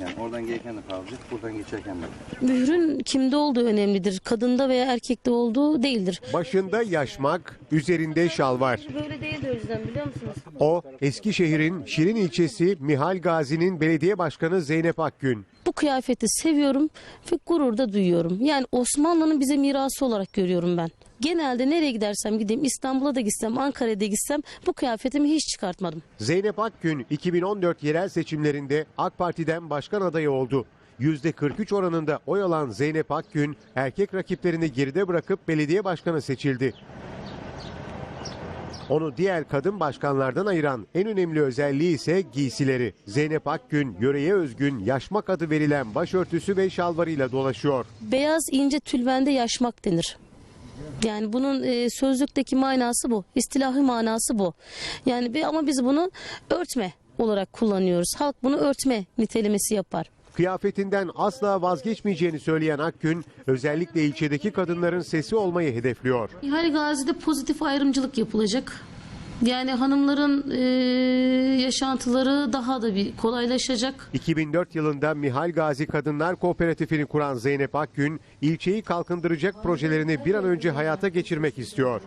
Yani oradan gelirken de kalacak, buradan geçerken de. Mührün kimde olduğu önemlidir. Kadında veya erkekte olduğu değildir. Başında yaşmak, üzerinde şal var. Böyle değildi o yüzden biliyor musunuz? O Eskişehir'in Şirin ilçesi Mihal Gazi'nin belediye başkanı Zeynep Akgün. Bu kıyafeti seviyorum ve gurur da duyuyorum. Yani Osmanlı'nın bize mirası olarak görüyorum ben. Genelde nereye gidersem gideyim İstanbul'a da gitsem Ankara'ya da gitsem bu kıyafetimi hiç çıkartmadım. Zeynep Akgün 2014 yerel seçimlerinde AK Parti'den başkan adayı oldu. %43 oranında oy alan Zeynep Akgün erkek rakiplerini geride bırakıp belediye başkanı seçildi. Onu diğer kadın başkanlardan ayıran en önemli özelliği ise giysileri. Zeynep Akgün yöreye özgün yaşmak adı verilen başörtüsü ve şalvarıyla dolaşıyor. Beyaz ince tülbende yaşmak denir. Yani bunun e, sözlükteki manası bu. İstilahi manası bu. Yani bir- ama biz bunu örtme olarak kullanıyoruz. Halk bunu örtme nitelemesi yapar. Kıyafetinden asla vazgeçmeyeceğini söyleyen Akgün özellikle ilçedeki kadınların sesi olmayı hedefliyor. İhale Gazi'de pozitif ayrımcılık yapılacak. Yani hanımların e, yaşantıları daha da bir kolaylaşacak. 2004 yılında Mihal Gazi Kadınlar Kooperatifini kuran Zeynep Akgün, ilçeyi kalkındıracak projelerini bir an önce hayata geçirmek istiyor.